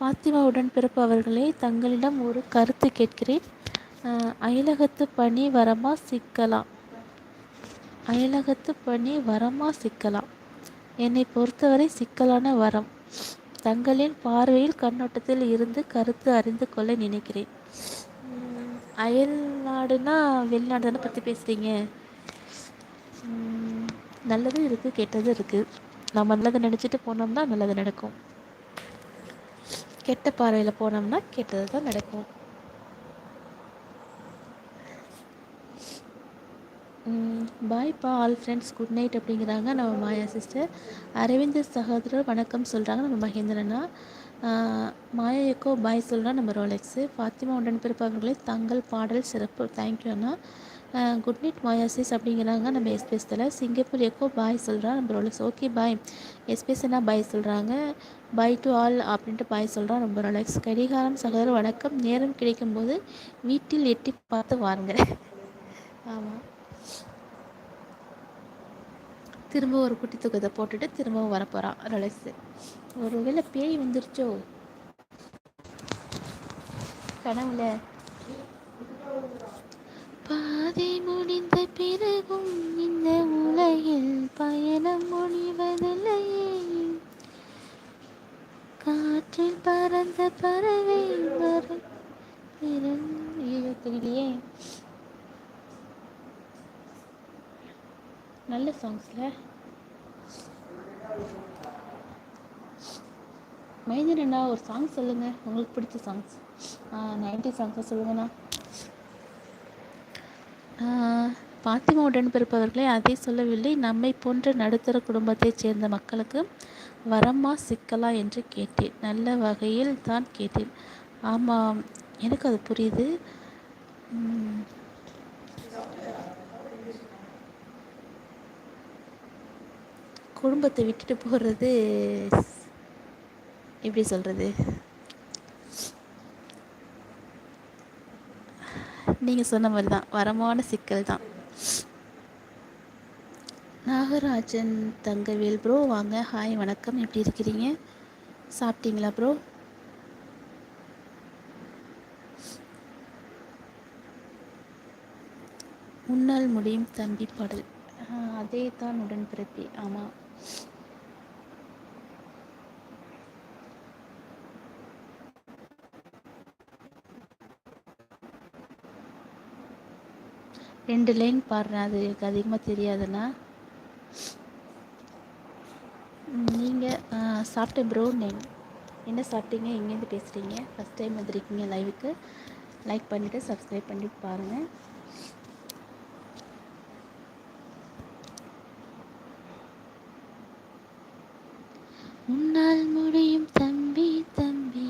பாத்திமா உடன்பிறப்பு அவர்களே தங்களிடம் ஒரு கருத்து கேட்கிறேன். அயலகத்து பணி வரமா சிக்கலாம் அயலகத்து பணி வரமா சிக்கலாம் என்னை பொறுத்தவரை சிக்கலான வரம். தங்களின் பார்வையில் கண்ணோட்டத்தில் இருந்து கருத்து அறிந்து கொள்ள நினைக்கிறேன். அயல் நாடுனா வெளிநாடு தானே பற்றி பேசுகிறீங்க நல்லதும் இருக்குது கெட்டதும் இருக்குது நம்ம நல்லதை நினச்சிட்டு போனோம்னா நல்லது நடக்கும். கெட்ட பார்வையில் போனோம்னா கெட்டது தான் நடக்கும் பாய்ப்பா ஆல் ஃப்ரெண்ட்ஸ் குட் நைட் அப்படிங்கிறாங்க நம்ம மாயா சிஸ்டர் அரவிந்த் சகோதரர் வணக்கம் சொல்கிறாங்க நம்ம மகேந்திரனா. மாயா எக்கோ பாய் சொல்கிறா நம்ம ரோலெக்ஸு. ஃபாத்திமா உடன்பிறப்பு அவர்களே தங்கள் பாடல் சிறப்பு. தேங்க்யூ அண்ணா. குட் நைட் மாயாசிஸ் அப்படிங்கிறாங்க. நம்ம எஸ்பிஎஸ்தில் சிங்கப்பூர் எக்கோ பாய் சொல்கிறான் நம்ம ரோலெக்ஸ் ஓகே பாய். எஸ்பிஎஸ் என்ன பாய் சொல்கிறாங்க பை டு ஆல் அப்படின்ட்டு பாய் சொல்கிறான் ரொம்ப ரோலெக்ஸ். கடிகாரம் சகோதரர் வணக்கம். நேரம் கிடைக்கும்போது வீட்டில் எட்டி பார்த்து வாருங்க. ஆமாம் திரும்ப ஒரு குட்டி தூக்கத்தை போட்டுட்டு திரும்பவும் வரப்போகிறான் ரலெக்ஸு. ஒரு வேளை பேய் வந்துருச்சோ? கனவுல. பாதை முடிந்த பிறகும் இந்த உலகில் பயணம் முடிவதில்லையே. காற்றில் பறந்த பறவை தெரியலையே நல்ல சாங்ஸில் அண்ணா ஒரு சாங் சொல்லுங்கள் உங்களுக்கு பிடிச்ச சாங்ஸ் நைன்டி சாங்ஸை சொல்லுங்கண்ணா. பாத்திமா உடன்பிறப்பவர்களே அதை சொல்லவில்லை. நம்மை போன்ற நடுத்தர குடும்பத்தைச் சேர்ந்த மக்களுக்கு வரமா சிக்கலா என்று கேட்டேன். நல்ல வகையில் தான் கேட்டேன். ஆமாம் எனக்கு அது புரியுது. குடும்பத்தை விட்டுட்டு போகிறது எப்படி சொல்கிறது நீங்கள் சொன்ன மாதிரி தான். வரமான சிக்கல் தான். நாகராஜன் தங்கவேல் ப்ரோ வாங்க. ஹாய் வணக்கம். எப்படி இருக்கிறீங்க? சாப்பிட்டீங்களா ப்ரோ முன்னால் முடியும் தம்பி பாடல். அதே தான் உடன்பிறப்பி. ஆமாம் ரெண்டு லைன் பாடுறேன் அது எனக்கு அதிகமாக தெரியாதுண்ணா நீங்கள் சாப்பிட்டேன் ப்ரோ நேம் என்ன சாப்பிட்டீங்க? எங்கேருந்து பேசுகிறீங்க ஃபஸ்ட் டைம் வந்துருக்கீங்க லைவுக்கு லைக் பண்ணிவிட்டு சப்ஸ்கிரைப் பண்ணிவிட்டு பாருங்கள் உன்னால் முடியும் தம்பி தம்பி.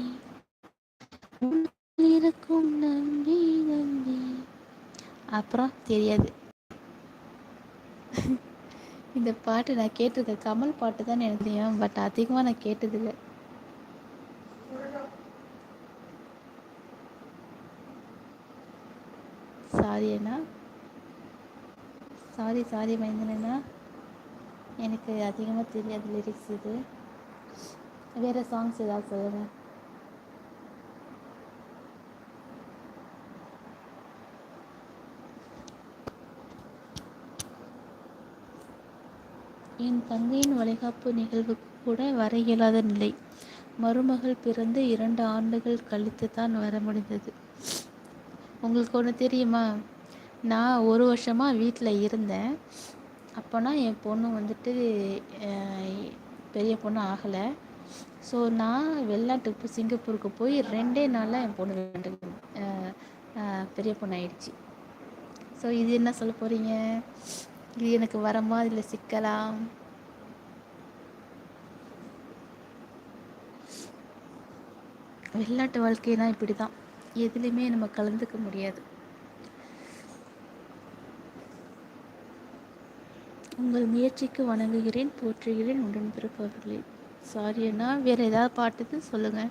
இருக்கும் நம்பி. அப்புறம் தெரியாது. இந்த பாட்டு நான் கேட்டிருக்கேன் கமல் பாட்டு தான் எனக்கு தெரியும் பட் அதிகமாக நான் கேட்டதில்லை. சாரி அண்ணா. சாரி சாரி மைந்தனா எனக்கு அதிகமாக தெரியாது லிரிக்ஸ் இது. வேறு சாங்ஸ் ஏதாவது சொல்லுங்கள் என் தங்கையின் வளைகாப்பு நிகழ்வுக்கு கூட வர இயலாத நிலை. மருமகள் பிறந்து இரண்டு ஆண்டுகள் கழித்து தான் வர முடிந்தது. உங்களுக்கு ஒன்று தெரியுமா? நான் ஒரு வருஷமாக வீட்டில் இருந்தேன். அப்போனா என் பொண்ணு வந்துட்டு பெரிய பொண்ணு ஆகலை. ஸோ நான் வெளிநாட்டுக்கு சிங்கப்பூருக்கு போய் ரெண்டே நாளில் என் பொண்ணு பெரிய பொண்ணு ஆயிடுச்சு. ஸோ இது என்ன சொல்ல போகிறீங்க இது எனக்கு வரமா? இதில் சிக்கலாம். வெளிநாட்டு வாழ்க்கைனா இப்படி தான் எதுலேயுமே நம்ம கலந்துக்க முடியாது. உங்கள் முயற்சிக்கு வணங்குகிறேன் போற்றுகிறேன் உடன்பிறப்பவர்களே சாரி அண்ணா வேறு ஏதாவது பாட்டுக்கு சொல்லுங்கள்